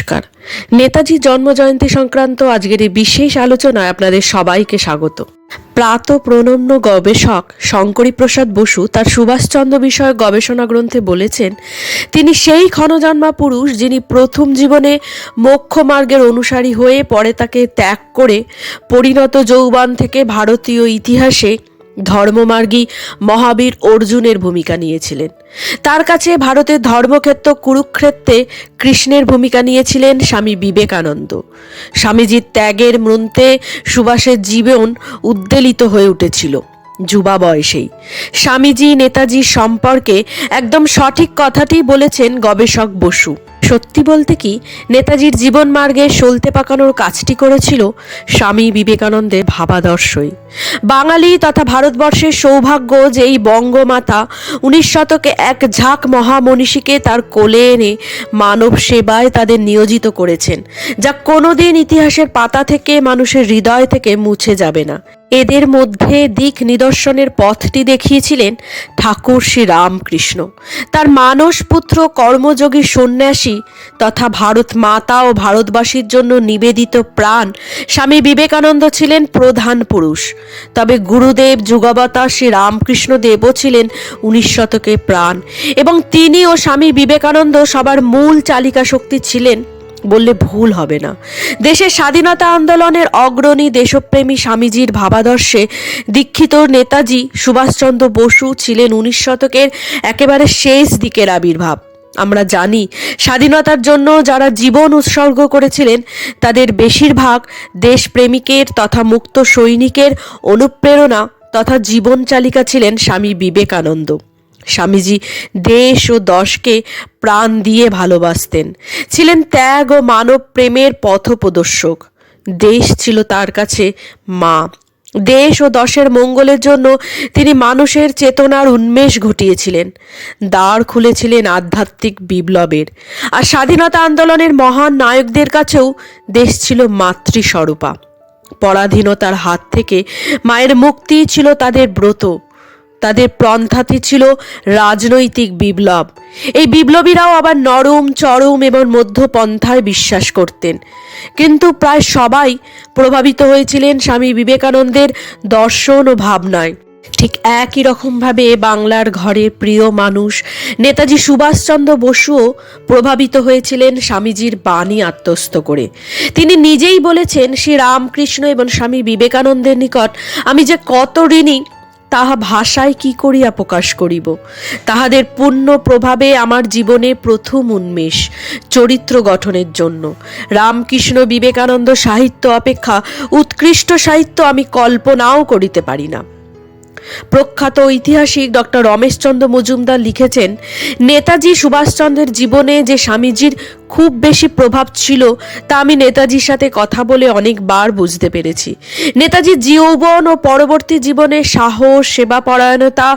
নমস্কার। নেতাজি জন্মজয়ন্তী সংক্রান্ত আজকের এই বিশেষ আলোচনায় আপনাদের সবাইকে স্বাগত। প্রাত প্রণম্য গবেষক শঙ্করী প্রসাদ বসু তার সুভাষচন্দ্র বিষয়ক গবেষণা গ্রন্থে বলেছেন, তিনি সেই ক্ষণজন্মা পুরুষ যিনি প্রথম জীবনে মোক্ষ মার্গের অনুসারী হয়ে পরে তাকে ত্যাগ করে পরিণত যৌবন থেকে ভারতীয় ইতিহাসে ধর্মমার্গী মহাবীর অর্জুনের ভূমিকা নিয়েছিলেন। তার কাছে ভারতের ধর্মক্ষেত্র কুরুক্ষেত্রে কৃষ্ণের ভূমিকা নিয়েছিলেন স্বামী বিবেকানন্দ। স্বামীজির ত্যাগের মন্ত্রে সুভাষের জীবন উদ্বেলিত হয়ে উঠেছিল। যুবা বয়সেই। স্বামীজি নেতাজি সম্পর্কে একদম সঠিক কথাটি বলেছেন গবেষক বসু। সত্যি বলতে কি, নেতাজির জীবন মার্গে সলতে পাকানোর কাজটি করেছিল স্বামী বিবেকানন্দের ভাবাদর্শই। বাঙালি তথা ভারতবর্ষের সৌভাগ্য যে এই বঙ্গমাতা উনিশ শতকে এক ঝাঁক মহামনীষীকে তার কোলে এনে মানব সেবায় তাদের নিয়োজিত করেছেন, যা কোনোদিন ইতিহাসের পাতা থেকে মানুষের হৃদয় থেকে মুছে যাবে না। এদের মধ্যে দিক নিদর্শনের পথটি দেখিয়েছিলেন ঠাকুর শ্রী রামকৃষ্ণ তার মানস পুত্র কর্মযোগী সন্ন্যাসী তথা ভারত মাতা ও ভারতবাসীর জন্য নিবেদিত প্রাণ স্বামী বিবেকানন্দ ছিলেন প্রধান পুরুষ। তবে গুরুদেব যুগবতার শ্রী রামকৃষ্ণ দেবও ছিলেন উনিশ শতকে প্রাণ এবং তিনি ও স্বামী বিবেকানন্দ সবার মূল চালিকা শক্তি ছিলেন বললে ভুল হবে না। দেশের স্বাধীনতা আন্দোলনের অগ্রণী দেশপ্রেমী স্বামীজির ভাবাদর্শে দীক্ষিত নেতাজি সুভাষচন্দ্র বসু ছিলেন উনিশ শতকের একেবারে শেষ দিকের আবির্ভাব। আমরা জানি, স্বাধীনতার জন্য যারা জীবন উৎসর্গ করেছিলেন, তাদের বেশিরভাগ দেশপ্রেমিকের তথা মুক্ত সৈনিকের অনুপ্রেরণা তথা জীবন চালিকা ছিলেন স্বামী বিবেকানন্দ। স্বামীজি দেশ ও দশকে প্রাণ দিয়ে ভালোবাসতেন। ছিলেন ত্যাগ ও মানব প্রেমের পথপ্রদর্শক দেশ ছিল তার কাছে মা। দেশ ও দশের মঙ্গলের জন্য তিনি মানুষের চেতনার উন্মেষ ঘটিয়েছিলেন। দ্বার খুলেছিলেন আধ্যাত্মিক বিপ্লবের। আর স্বাধীনতা আন্দোলনের মহান নায়কদের কাছেও দেশ ছিল মাতৃস্বরূপা। পরাধীনতার হাত থেকে মায়ের মুক্তি ছিল তাদের ব্রত। তাদের পন্থাটি ছিল রাজনৈতিক বিপ্লব। এই বিপ্লবীরাও আবার নরম, চরম এবং মধ্যপন্থায় বিশ্বাস করতেন। কিন্তু প্রায় সবাই প্রভাবিত হয়েছিলেন স্বামী বিবেকানন্দের দর্শন ও ভাবনায়। ঠিক একই রকমভাবে বাংলার ঘরের প্রিয় মানুষ নেতাজি সুভাষচন্দ্র বসুও প্রভাবিত হয়েছিলেন স্বামীজির বাণী আত্মস্থ করে। তিনি নিজেই বলেছেন, শ্রী রামকৃষ্ণ এবং স্বামী বিবেকানন্দের নিকট আমি যে কত ঋণী তাহা ভাষায় কি করিয়া প্রকাশ করিব? তাহাদের পূর্ণ প্রভাবে আমার জীবনে প্রথম উন্মেষ, চরিত্র গঠনের জন্য। রামকৃষ্ণ বিবেকানন্দ সাহিত্য অপেক্ষা, উৎকৃষ্ট সাহিত্য আমি কল্পনাও করিতে পারি না। প্রখ্যাত ঐতিহাসিক ডক্টর রমেশচন্দ্র মজুমদার লিখেছেন, নেতাজি সুভাষচন্দ্রের জীবনে যে স্বামীজির খুব বেশি প্রভাব ছিল, তা আমি নেতাজির সাথে কথা বলে অনেকবার বুঝতে পেরেছি। নেতাজি যৌবন ও পরবর্তী জীবনে সাহস, সেবাপরায়ণতা,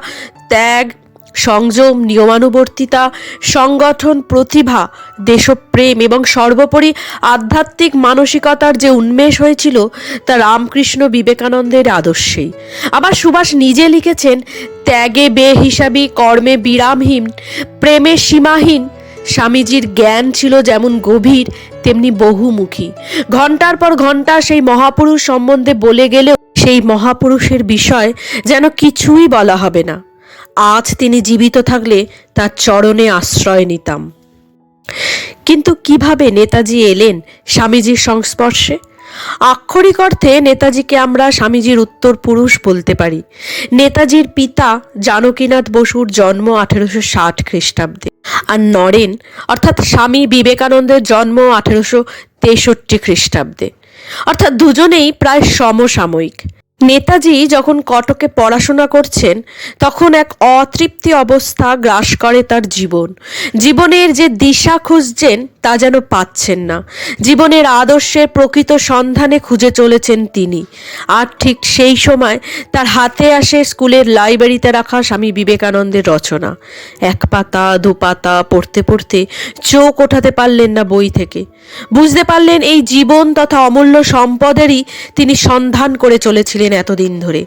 ত্যাগ সংযম, নিয়মানুবর্তিতা, সংগঠন, প্রতিভা, দেশপ্রেম এবং সর্বোপরি আধ্যাত্মিক মানসিকতার যে উন্মেষ হয়েছিল তা রামকৃষ্ণ বিবেকানন্দের আদর্শেই। আবার সুভাষ নিজে লিখেছেন, ত্যাগে বেহিসাবি কর্মে বিরামহীন, প্রেমে সীমাহীন। স্বামীজির জ্ঞান ছিল যেমন গভীর, তেমনি বহুমুখী। ঘণ্টার পর ঘণ্টা সেই মহাপুরুষ সম্বন্ধে বলে গেলেও সেই মহাপুরুষের বিষয় যেন কিছুই বলা হবে না। আজ তিনি জীবিত থাকলে তার চরণে আশ্রয় নিতাম। কিন্তু কীভাবে নেতাজি এলেন স্বামীজির সংস্পর্শে? আক্ষরিক অর্থে নেতাজিকে আমরা স্বামীজির উত্তর পুরুষ বলতে পারি। নেতাজির পিতা জানকীনাথ বসুর জন্ম আঠেরোশো ষাট খ্রিস্টাব্দে আর নরেন, অর্থাৎ স্বামী বিবেকানন্দের জন্ম আঠেরোশো তেষট্টি খ্রিস্টাব্দে। অর্থাৎ দুজনেই প্রায় সমসাময়িক। নেতাজি যখন কটকে পড়াশোনা করছেন, তখন এক অতৃপ্তি অবস্থা গ্রাস করে তার জীবন। জীবনের যে দিশা খুঁজছেন, তা যেন পাচ্ছেন না। জীবনের আদর্শের প্রকৃত সন্ধানে খুঁজে চলেছেন তিনি। আর ঠিক সেই সময় তার হাতে আসে স্কুলের লাইব্রেরিতে রাখা স্বামী বিবেকানন্দের রচনা। এক পাতা, দু পাতা, পড়তে পড়তে চোখ ওঠাতে পারলেন না বই থেকে। বুঝতে পারলেন এই জীবন তথা অমূল্য সম্পদেরই তিনি সন্ধান করে চলেছিলেন এতদিন ধরে।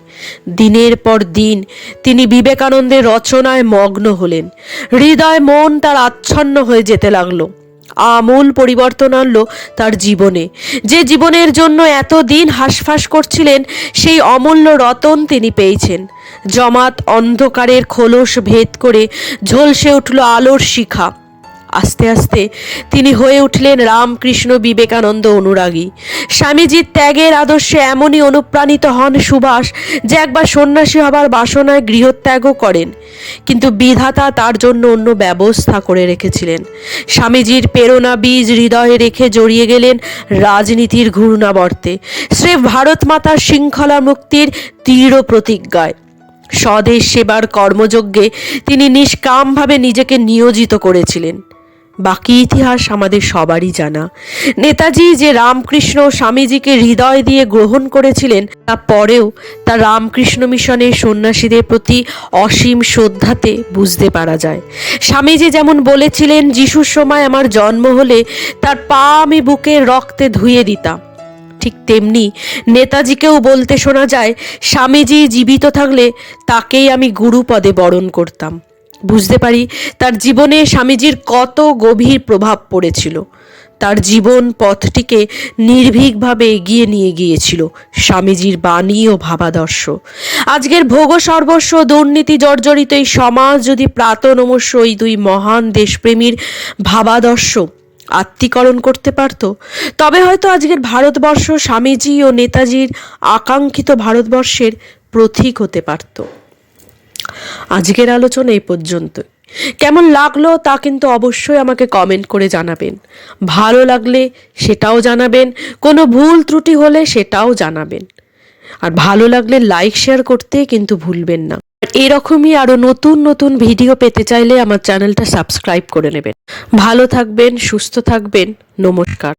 দিনের পর দিন তিনি বিবেকানন্দের রচনায় মগ্ন হলেন। হৃদয় মন তার আচ্ছন্ন হয়ে যেতে লাগল। আমূল পরিবর্তন আনলো তার জীবনে। যে জীবনের জন্য এত দিন হাঁসফাঁস করছিলেন, সেই অমূল্য রতন তিনি পেয়েছেন। জমাত অন্ধকারের খোলস ভেদ করে ঝলসে উঠল আলোর শিখা। আস্তে আস্তে তিনি হয়ে উঠলেন রামকৃষ্ণ বিবেকানন্দ অনুরাগী। স্বামীজির ত্যাগের আদর্শে এমনই অনুপ্রাণিত হন সুভাষ যে একবার সন্ন্যাসী হবার বাসনায় গৃহত্যাগও করেন। কিন্তু বিধাতা তার জন্য অন্য ব্যবস্থা করে রেখেছিলেন। স্বামীজির প্রেরণা বীজ হৃদয়ে রেখে জড়িয়ে গেলেন রাজনীতির ঘূর্ণাবর্তে। স্রেফ ভারত মাতার শৃঙ্খলা মুক্তির দৃঢ় প্রতিজ্ঞায়। স্বদেশ সেবার কর্মযজ্ঞে তিনি নিষ্কামভাবে নিজেকে নিয়োজিত করেছিলেন। বাকি ইতিহাস আমাদের সবারই জানা। নেতাজি যে রামকৃষ্ণ স্বামীজিকে হৃদয় দিয়ে গ্রহণ করেছিলেন, তা পরেও তা রামকৃষ্ণ মিশনের সন্ন্যাসীদের প্রতি অসীম শ্রদ্ধাতে বুঝতে পারা যায়। স্বামীজি যেমন বলেছিলেন, যিশুর সময় আমার জন্ম হলে তার পা আমি বুকে রক্তে ধুয়ে দিতাম। ঠিক তেমনি নেতাজিকেও বলতে শোনা যায়, স্বামীজি জীবিত থাকলে তাকেই আমি গুরু পদে বরণ করতাম। বুঝতে পারি, তার জীবনে স্বামীজির কত গভীর প্রভাব পড়েছিল। তার জীবন পথটিকে নির্ভীকভাবে এগিয়ে নিয়ে গিয়েছিল স্বামীজির বাণী ও ভাবাদর্শ। আজকের ভোগ সর্বস্ব দুর্নীতি জর্জরিত এই সমাজ যদি প্রাত নমস্য ওই দুই মহান দেশপ্রেমীর ভাবাদর্শ আত্মীকরণ করতে পারত, তবে হয়তো আজকের ভারতবর্ষ স্বামীজি ও নেতাজির আকাঙ্ক্ষিত ভারতবর্ষের প্রতীক হতে পারত। আজকের আলোচনা এই পর্যন্ত কেমন লাগল তা কিন্তু অবশ্যই আমাকে কমেন্ট করে জানাবেন। ভালো লাগলে সেটাও জানাবেন, কোনো ভুল ত্রুটি হলে সেটাও জানাবেন। আর ভালো লাগলে লাইক শেয়ার করতে কিন্তু ভুলবেন না। এরকমই আরও নতুন নতুন ভিডিও পেতে চাইলে আমার চ্যানেলটা সাবস্ক্রাইব করে নেবেন। ভালো থাকবেন, সুস্থ থাকবেন, নমস্কার।